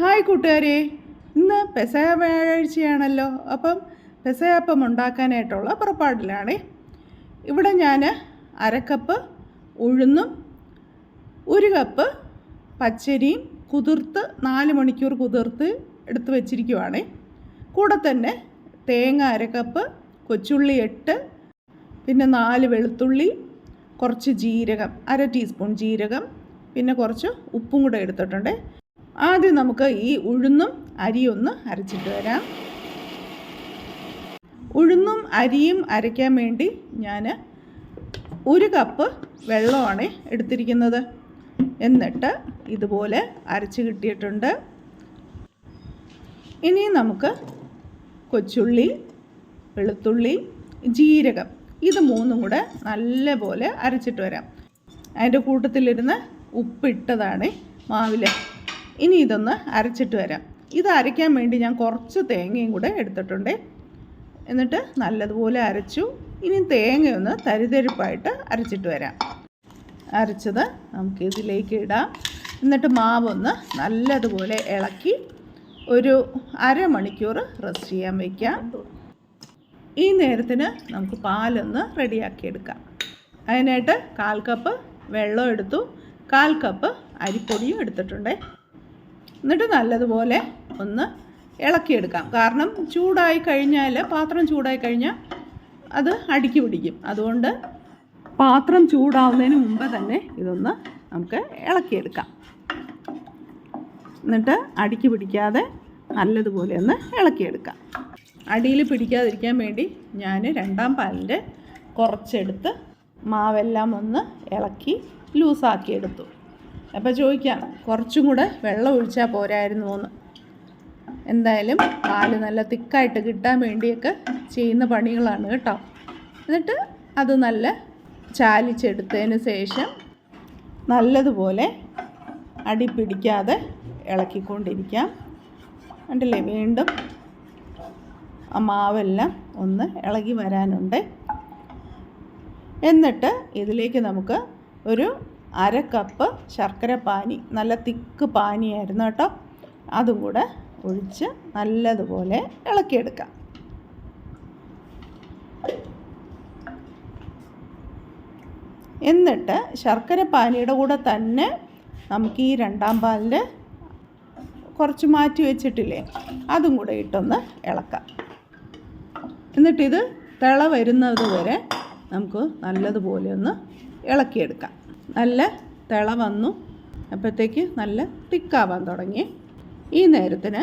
Hi കൂട്ടുകാരെ. ഇന്ന് പെസയ വ്യാഴാഴ്ചയാണല്ലോ. അപ്പം പെസയപ്പം ഉണ്ടാക്കാനായിട്ടുള്ള പുറപ്പാടിലാണ്. ഇവിടെ ഞാൻ അരക്കപ്പ് ഉഴുന്നും ഒരു കപ്പ് പച്ചരിയും കുതിർത്ത് നാല് മണിക്കൂർ കുതിർത്ത് എടുത്ത് വെച്ചിരിക്കുവാണ്. കൂടെ തന്നെ തേങ്ങ അരക്കപ്പ് കൊച്ചുള്ളി എട്ട് പിന്നെ നാല് വെളുത്തുള്ളി കുറച്ച് ജീരകം അര ടീസ്പൂൺ ജീരകം പിന്നെ കുറച്ച് ഉപ്പും കൂടെ എടുത്തിട്ടുണ്ട്. ആദ്യം നമുക്ക് ഈ ഉഴുന്നും അരിയും ഒന്ന് അരച്ചിട്ട് വരാം. ഉഴുന്നും അരിയും അരയ്ക്കാൻ വേണ്ടി ഞാൻ ഒരു കപ്പ് വെള്ളമാണ് എടുത്തിരിക്കുന്നത്. എന്നിട്ട് ഇതുപോലെ അരച്ച് കിട്ടിയിട്ടുണ്ട്. ഇനി നമുക്ക് കൊച്ചുള്ളി വെളുത്തുള്ളി ജീരകം ഇത് മൂന്നും കൂടെ നല്ലപോലെ അരച്ചിട്ട് വരാം. അതിന്റെ കൂട്ടത്തിലിരുന്ന് ഉപ്പിട്ടതാണ് മാവിൽ ഇനി ഇതൊന്ന് അരച്ചിട്ട് വരാം. ഇത് അരയ്ക്കാൻ വേണ്ടി ഞാൻ കുറച്ച് തേങ്ങയും കൂടെ എടുത്തിട്ടുണ്ട്. എന്നിട്ട് നല്ലതുപോലെ അരച്ചു. ഇനി തേങ്ങയൊന്ന് തരിതരിപ്പായിട്ട് അരച്ചിട്ട് വരാം. അരച്ചത് നമുക്ക് ഇതിലേക്ക് ഇടാം. എന്നിട്ട് മാവൊന്ന് നല്ലതുപോലെ ഇളക്കി ഒരു അരമണിക്കൂർ റെസ്റ്റ് ചെയ്യാൻ വയ്ക്കാം ഈ നേരത്തിന് നമുക്ക് പാലൊന്ന് റെഡിയാക്കി എടുക്കാം. അതിനായിട്ട് കാൽ കപ്പ് വെള്ളം എടുത്തു. കാൽ കപ്പ് അരിപ്പൊടിയും എടുത്തിട്ടുണ്ട്. എന്നിട്ട് നല്ലതുപോലെ ഒന്ന് ഇളക്കിയെടുക്കാം. കാരണം ചൂടായി കഴിഞ്ഞാൽ പാത്രം ചൂടായി കഴിഞ്ഞാൽ അത് അടുക്കി പിടിക്കും. അതുകൊണ്ട് പാത്രം ചൂടാവുന്നതിന് മുമ്പ് തന്നെ ഇതൊന്ന് നമുക്ക് ഇളക്കിയെടുക്കാം. എന്നിട്ട് അടുക്കി പിടിക്കാതെ നല്ലതുപോലെ ഒന്ന് ഇളക്കിയെടുക്കാം. അടിയിൽ പിടിക്കാതിരിക്കാൻ വേണ്ടി ഞാൻ രണ്ടാം പാലിന്റെ കുറച്ചെടുത്ത് മാവെല്ലാം ഒന്ന് ഇളക്കി ലൂസാക്കി എടുത്തു അപ്പോൾ ചോദിക്കാം കുറച്ചും കൂടെ വെള്ളം ഒഴിച്ചാൽ പോരായിരുന്നു എന്ന്. എന്തായാലും പാൽ നല്ല തിക്കായിട്ട് കിട്ടാൻ വേണ്ടിയൊക്കെ ചെയ്യുന്ന പണികളാണ് കേട്ടോ. എന്നിട്ട് അത് നല്ല ചാലിച്ചെടുത്തതിന് ശേഷം നല്ലതുപോലെ അടി പിടിക്കാതെ ഇളക്കിക്കൊണ്ടിരിക്കാം. കണ്ടില്ലേ വീണ്ടും ആ മാവെല്ലാം ഒന്ന് ഇളകി വരാനുണ്ട്. എന്നിട്ട് ഇതിലേക്ക് നമുക്ക് ഒരു അര കപ്പ് ശർക്കര പാനി നല്ല തിക്ക് പാനിയായിരുന്നു കേട്ടോ. അതും കൂടെ ഒഴിച്ച് നല്ലതുപോലെ ഇളക്കിയെടുക്കാം. എന്നിട്ട് ശർക്കര പാനിയുടെ കൂടെ തന്നെ നമുക്ക് ഈ രണ്ടാം പാലിൽ കുറച്ച് മാറ്റി വെച്ചിട്ടില്ലേ അതും കൂടെ ഇട്ടൊന്ന് ഇളക്കാം. എന്നിട്ടിത് തിള വരുന്നത് വരെ നമുക്ക് നല്ലതുപോലെ ഒന്ന് ഇളക്കിയെടുക്കാം. നല്ല തിള വന്നു. അപ്പോഴത്തേക്ക് നല്ല തിക്കാവാൻ തുടങ്ങി. ഈ നേരത്തിന്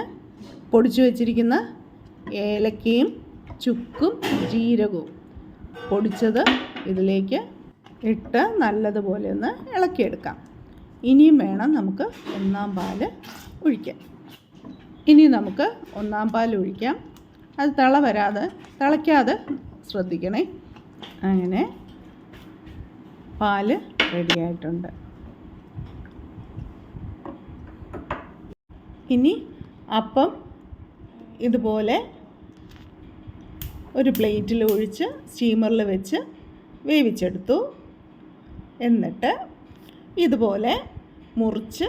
പൊടിച്ചു വച്ചിരിക്കുന്ന ഏലക്കയും ചുക്കും ജീരകവും പൊടിച്ചത് ഇതിലേക്ക് ഇട്ട് നല്ലതുപോലെ ഒന്ന് ഇളക്കിയെടുക്കാം. ഇനിയും വേണം നമുക്ക് ഒന്നാം പാൽ ഒഴിക്കാം ഇനി നമുക്ക് ഒന്നാം പാൽ ഒഴിക്കാം. അത് തിള വരാതെ തിളയ്ക്കാതെ ശ്രദ്ധിക്കണേ. അങ്ങനെ പാൽ റെഡിയായിട്ടുണ്ട്. ഇനി അപ്പം ഇതുപോലെ ഒരു പ്ലേറ്റിൽ ഒഴിച്ച് സ്റ്റീമറിൽ വെച്ച് വേവിച്ചെടുത്തു. എന്നിട്ട് ഇതുപോലെ മുറിച്ച്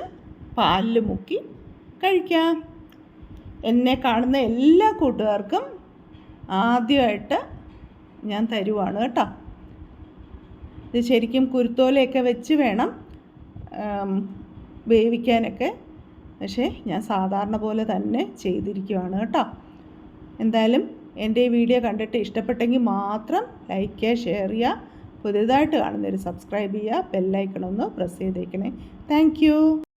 പാലിൽ മുക്കി കഴിക്കാം. എന്നെ കാണുന്ന എല്ലാ കൂട്ടുകാർക്കും ആദ്യമായിട്ട് ഞാൻ തരുവാണ് കേട്ടോ. ഇത് ശരിക്കും കുരുത്തോലയൊക്കെ വെച്ച് വേണം വേവിക്കാനൊക്കെ. പക്ഷേ ഞാൻ സാധാരണ പോലെ തന്നെ ചെയ്തിരിക്കുവാണ് കേട്ടോ. എന്തായാലും എന്റെ ഈ വീഡിയോ കണ്ടിട്ട് ഇഷ്ടപ്പെട്ടെങ്കിൽ മാത്രം ലൈക്ക് ചെയ്യുക ഷെയർ ചെയ്യുക പുതിയതായിട്ട് കാണുന്നവർ സബ്സ്ക്രൈബ് ചെയ്യുക ബെല്ലൈക്കണമെന്ന് പ്രസ് ചെയ്തേക്കണേ. താങ്ക്